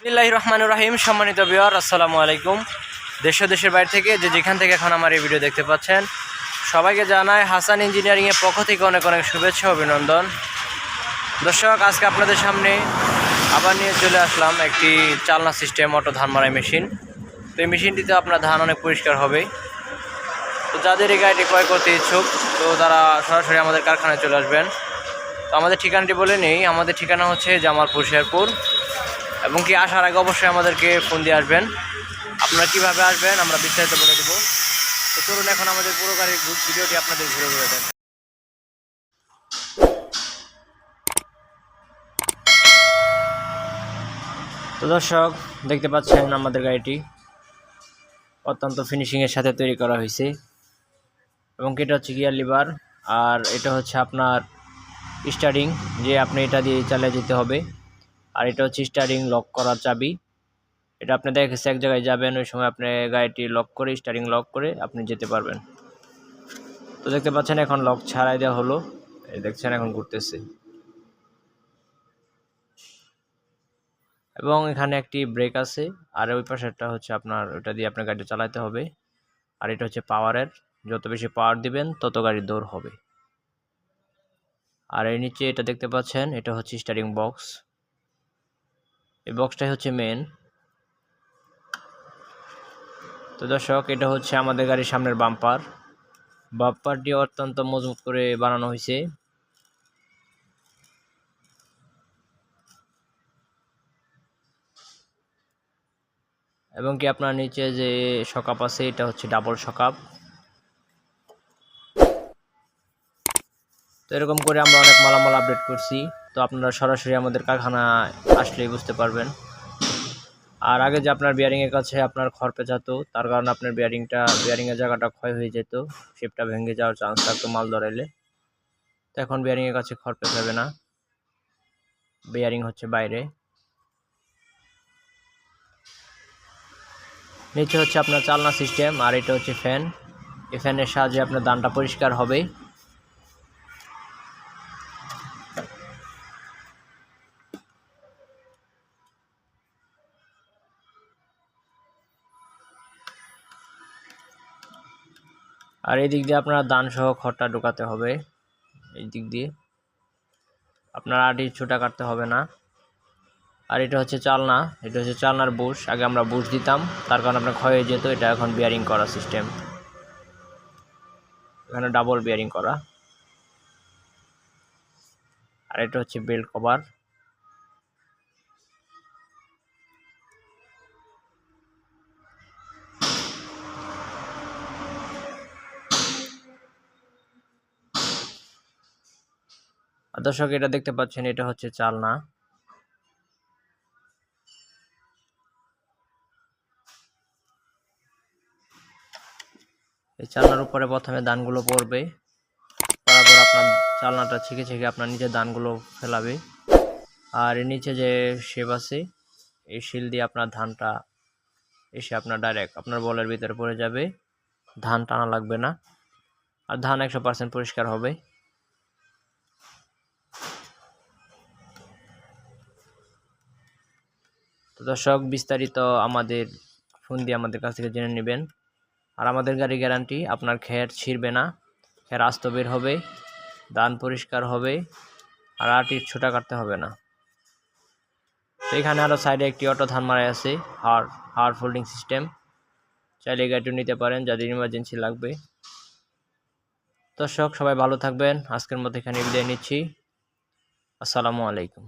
বিসমিল্লাহির রহমানুর রাহিম। সম্মানিত বিহার আসসালামু আলাইকুম। দেশ দেশের বাইরে থেকে যে যেখান থেকে এখন আমার এই ভিডিও দেখতে পাচ্ছেন, সবাইকে জানাই হাসান ইঞ্জিনিয়ারিংয়ের পক্ষ থেকে অনেক অনেক শুভেচ্ছা অভিনন্দন। দর্শক, আজকে আপনাদের সামনে আবার নিয়ে চলে আসলাম একটি চালনা সিস্টেম অটো ধান মারাই মেশিন। তো এই মেশিনটিতে আপনার ধান অনেক পরিষ্কার হবে। তো যাদের এই গাড়িটি ক্রয় করতে ইচ্ছুক, তো তারা সরাসরি আমাদের কারখানায় চলে আসবেন। তো আমাদের ঠিকানাটি বলে নেই। আমাদের ঠিকানা হচ্ছে জামালপুর শেরপুর। এবং কি আসার আগে অবশ্যই আমাদেরকে ফোন দিয়ে আসবেন। আপনারা কীভাবে আসবেন, আমরা বিস্তারিত বলে দেবো। তো চলুন, এখন আমাদের পুরো গাড়ির ভিডিওটি আপনাদের ঘুরে ঘুরে দেন তো দর্শক, দেখতে পাচ্ছেন আমাদের গাড়িটি। অত্যন্ত ফিনিশিংয়ের সাথে তৈরি করা হয়েছে। এবং এটা হচ্ছে গিয়ার লিভার আর এটা হচ্ছে আপনার স্টারিং যে আপনি এটা দিয়ে চালিয়ে যেতে হবে। আর এটা হচ্ছে স্টারিং লক করার চাবি। এটা আপনি দেখেছে এক জায়গায় যাবেন, ওই সময় আপনি গাড়িটি লক করে স্টারিং লক করে আপনি যেতে পারবেন। তো দেখতে পাচ্ছেন এখন লক ছাড়াই দেওয়া হলো। এই দেখছেন এখন ঘুরতেছে। এবং এখানে একটি ব্রেক আছে, আর ওই পাশেরটা হচ্ছে আপনার, ওটা দিয়ে আপনার গাড়িটা চালাতে হবে। আর এটা হচ্ছে পাওয়ারের যত বেশি পাওয়ার দিবেন, তত গাড়ি দৌড় হবে। আর এর নিচে এটা দেখতে পাচ্ছেন, এটা হচ্ছে স্টারিং বক্স এই বক্সটাই হচ্ছে মেন তো দর্শক, এটা হচ্ছে আমাদের গাড়ির সামনের বাম্পার বাম্পারটি অত্যন্ত মজবুত করে বানানো হয়েছে। এবং কি আপনার নিচে যে সকাপ আছে, এটা হচ্ছে ডাবল সকাপ। তো এরকম করে আমরা অনেক মালামাল আপডেট করছি। তো আপনারা সরাসরি আমাদের কারখানা আসলেই বুঝতে পারবেন। আর আগে যে আপনার বিয়ারিংয়ের কাছে আপনার খড় পেঁচাতো, তার কারণে আপনার বিয়ারিংটা বিয়ারিংয়ের জায়গাটা ক্ষয় হয়ে যেত। শেপটা ভেঙে যাওয়ার চান্স থাকতো মাল ধরাইলে। তো এখন বিয়ারিংয়ের কাছে খড় পেঁচাবে না। বিয়ারিং হচ্ছে বাইরে। নিচে হচ্ছে আপনার চালনা সিস্টেম আর এটা হচ্ছে ফ্যান এই ফ্যানের সাহায্যে আপনার দানটা পরিষ্কার হবে। আর এই দিক দিয়ে আপনার দান সহ খড়টা ঢোকাতে হবে, এই দিক দিয়ে। আপনার আটি ছোটা কাটতে হবে না। আর এটা হচ্ছে চালনা, এটা হচ্ছে চালনার বুশ। আগে আমরা বুশ দিতাম, তার কারণে আপনার ক্ষয় হয়ে যেত, এটা এখন বিয়ারিং করা সিস্টেম এখানে ডাবল বিয়ারিং করা। আর এটা হচ্ছে বেল্ট কভার দর্শক, এটা দেখতে পাচ্ছেন, এটা হচ্ছে চালনা। এই চালনার উপরে প্রথমে দানগুলো পড়বে। পড়ার পর আপনার চালনাটা ছেঁকে ছেঁকে আপনার নিচে দানগুলো ফেলাবে। আর নিচে যে শেপ আছে, এই শিল দিয়ে আপনার ধানটা এসে আপনার ডাইরেক্ট আপনার বলের ভিতরে পড়ে যাবে। ধান টানা লাগবে না। আর ধান একশো পার্সেন্ট পরিষ্কার হবে। দর্শক, বিস্তারিত আমাদের ফোন দিয়ে আমাদের কাছ থেকে জেনে নেবেন। আর আমাদের গাড়ি গ্যারান্টি, আপনার খের ছিঁড়বে না, খের আস্ত বের হবে, দান পরিষ্কার হবে, আর আটির ছোটা কাটতে হবে না। তো এখানে আরও সাইডে একটি অটো ধান মারাই আছে, হার হার ফোল্ডিং সিস্টেম। চাইলে এই গাড়িটিও নিতে পারেন, যাদের ইমার্জেন্সি লাগবে। দর্শক, সবাই ভালো থাকবেন। আজকের মতো এখানে বিদায় নিচ্ছি। আসসালামু আলাইকুম।